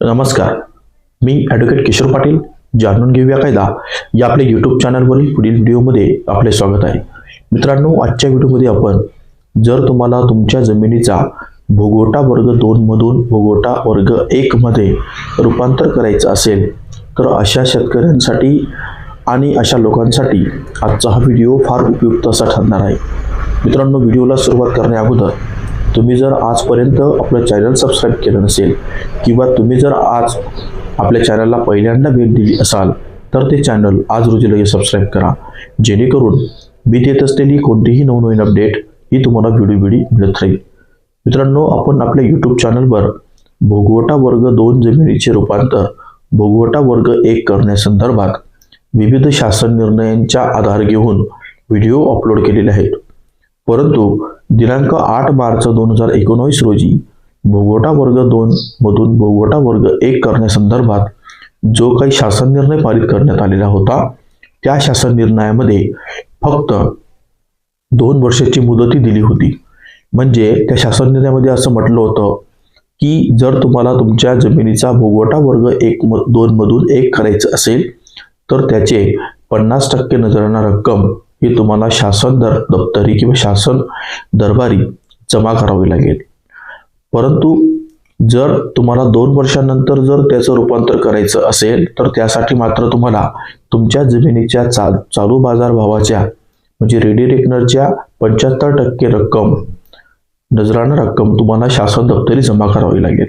नमस्कार. मी ॲडव्होकेट किशोर पाटील जाणून घेऊया कायदा. या आपल्या यूट्यूब चॅनलवरील पुढील व्हिडिओमध्ये आपले स्वागत आहे. मित्रांनो आजच्या व्हिडिओमध्ये आपण जर तुम्हाला तुमच्या जमिनीचा भोगोटा वर्ग दोनमधून भोगोटा वर्ग एकमध्ये रूपांतर करायचं असेल तर अशा शेतकऱ्यांसाठी आणि अशा लोकांसाठी आजचा हा व्हिडिओ फार उपयुक्त असा ठरणार आहे. मित्रांनो व्हिडिओला सुरुवात करण्या अगोदर तुम्ही जर आजपर्यंत आपलं चॅनल सबस्क्राईब केलं नसेल किंवा तुम्ही जर आज आपल्या चॅनलला पहिल्यांदा भेट दिली असाल तर ते चॅनल आज रोजी लगेच सबस्क्राईब करा. जेणेकरून मी देत असलेली कोणतीही नवनवीन अपडेट ही तुम्हाला व्हिडिओ व्हिडिओ मिळत राहील. मित्रांनो आपण आपल्या यूट्यूब चॅनलवर भोगवटा वर्ग दोन जमिनीचे रूपांतर भोगवटा वर्ग एक करण्यासंदर्भात विविध शासन निर्णयांच्या आधार घेऊन व्हिडिओ अपलोड केलेले आहेत. परंतु दिनांक आठ मार्च दोन हजार एकोणवीस रोजी भोगवटा वर्ग दोन मधून भोगवटा वर्ग एक करण्यासंदर्भात जो काही शासन निर्णय पारित करण्यात आलेला होता त्या शासन निर्णयामध्ये फक्त दोन वर्षाची मुदती दिली होती. म्हणजे त्या शासन निर्णयामध्ये असं म्हटलं होतं की जर तुम्हाला तुमच्या जमिनीचा भोगवटा वर्ग एक म दोन मधून एक करायचं असेल तर त्याचे पन्नास टक्के नजरांना रक्कम ही तुम्हाला शासन दर दप्तरी किंवा शासन दरबारी जमा करावी लागेल. परंतु जर तुम्हाला दोन वर्षानंतर जर त्याचं रूपांतर करायचं असेल तर त्यासाठी मात्र तुम्हाला तुमच्या जमिनीच्या चा चालू बाजार भावाच्या म्हणजे रेडी रेकनरच्या पंच्याहत्तर टक्के रक्कम नजरानं रक्कम तुम्हाला शासन दप्तरी जमा करावी लागेल.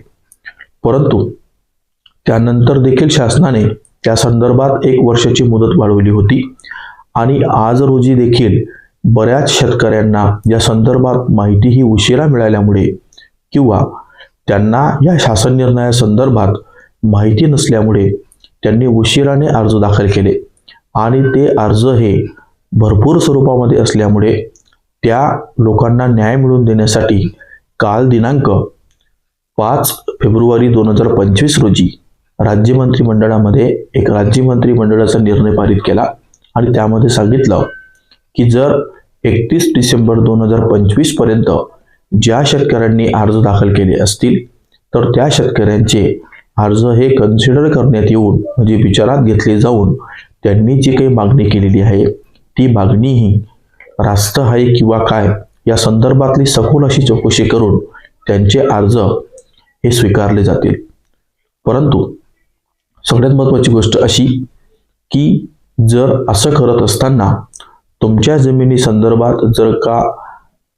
परंतु त्यानंतर देखील शासनाने त्या संदर्भात एक वर्षाची मुदत वाढवली होती. आणि आज रोजी देखील बऱ्याच शेतकऱ्यांना या संदर्भात माहिती ही उशिरा मिळाल्यामुळे किंवा त्यांना या शासन निर्णयासंदर्भात माहिती नसल्यामुळे त्यांनी उशिराने अर्ज दाखल केले. आणि ते अर्ज हे भरपूर स्वरूपामध्ये असल्यामुळे त्या लोकांना न्याय मिळवून देण्यासाठी काल दिनांक पाच फेब्रुवारी दोन हजार पंचवीस रोजी राज्य मंत्रिमंडळामध्ये एक राज्य मंत्रिमंडळाचा निर्णय पारित केला. आणि त्यामध्ये सांगितलं की जर एकतीस डिसेंबर दोन हजार पंचवीसपर्यंत ज्या शेतकऱ्यांनी अर्ज दाखल केले असतील तर त्या शेतकऱ्यांचे अर्ज हे कन्सिडर करण्यात येऊन म्हणजे विचारात घेतले जाऊन त्यांनी जी काही मागणी केलेली आहे ती मागणीही रास्त आहे किंवा काय या संदर्भातली सखोल अशी चौकशी करून त्यांचे अर्ज हे स्वीकारले जातील. परंतु सगळ्यात महत्त्वाची गोष्ट अशी की जर असं करत असताना तुमच्या जमिनी संदर्भात जर का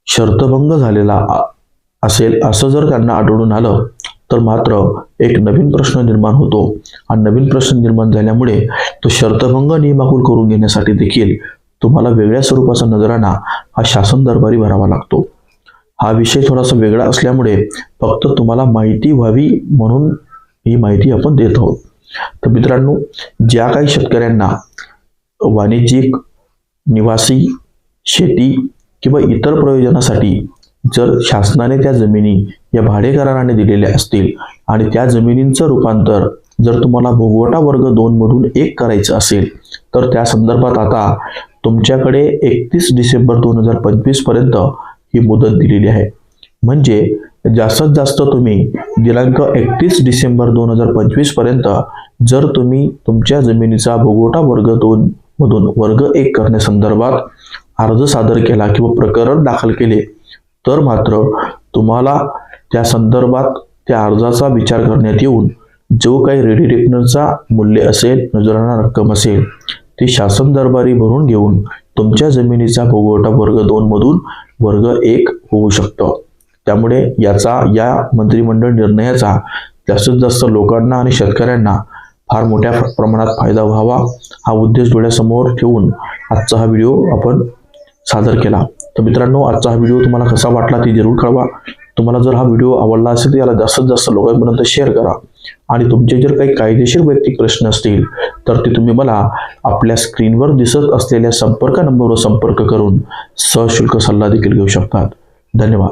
शर्तभंग झालेला असेल असं जर त्यांना आढळून आलं तर मात्र एक नवीन प्रश्न निर्माण होतो. आणि नवीन प्रश्न निर्माण झाल्यामुळे तो शर्तभंग नियमाकुल करून घेण्यासाठी देखील तुम्हाला वेगळ्या स्वरूपाचा नजराना हा शासन दरबारी भरावा लागतो. हा विषय थोडासा वेगळा असल्यामुळे फक्त तुम्हाला माहिती व्हावी म्हणून ही माहिती आपण देत आहोत. तर मित्रांनो ज्या काही शेतकऱ्यांना वाणिज्यिक निवासी शेती किंवा इतर प्रयोजनासाठी जर शासनाने त्या जमिनी या भाडेकराराने दिलेल्या असतील आणि त्या जमिनींचं रूपांतर जर तुम्हाला भोगवटा वर्ग दोन मधून एक करायचं असेल तर त्या संदर्भात आता तुमच्याकडे एकतीस डिसेंबर दोन हजार पंचवीसपर्यंत ही मुदत दिलेली आहे. म्हणजे जास्तीत जास्त तुम्ही दिनांक एकतीस डिसेंबर दोन हजार पंचवीसपर्यंत जर तुम्ही तुमच्या जमिनीचा भोगवटा वर्ग दोन मधून वर्ग एक करण्यासंदर्भात अर्ज सादर केला किंवा प्रकरण दाखल केले तर मात्र तुम्हाला त्या संदर्भात त्या अर्जाचा विचार करण्यात येऊन जो काही रेडी रेकनरचा मूल्य असेल नजराना रक्कम असेल ती शासन दरबारी भरून घेऊन तुमच्या जमिनीचा भोगवटा वर्ग दोन मधून वर्ग एक होऊ शकतं. त्यामुळे याचा या मंत्रिमंडळ निर्णयाचा जास्तीत जास्त लोकांना आणि शेतकऱ्यांना फार मोठ्या प्रमाणात फायदा व्हावा हा उद्देश डोळ्यासमोर ठेवून आजचा हा व्हिडिओ आपण सादर केला. तर मित्रांनो आजचा हा व्हिडिओ तुम्हाला कसा वाटला ते जरूर कळवा. तुम्हाला जर हा व्हिडिओ आवडला असेल तर याला जास्तीत जास्त लोकांपर्यंत शेअर करा. आणि तुमचे जर काही कायदेशीर वैयक्तिक प्रश्न असतील तर ते तुम्ही मला आपल्या स्क्रीनवर दिसत असलेल्या संपर्क नंबरवर संपर्क करून सशुल्क सल्ला देखील घेऊ शकतात. धन्यवाद.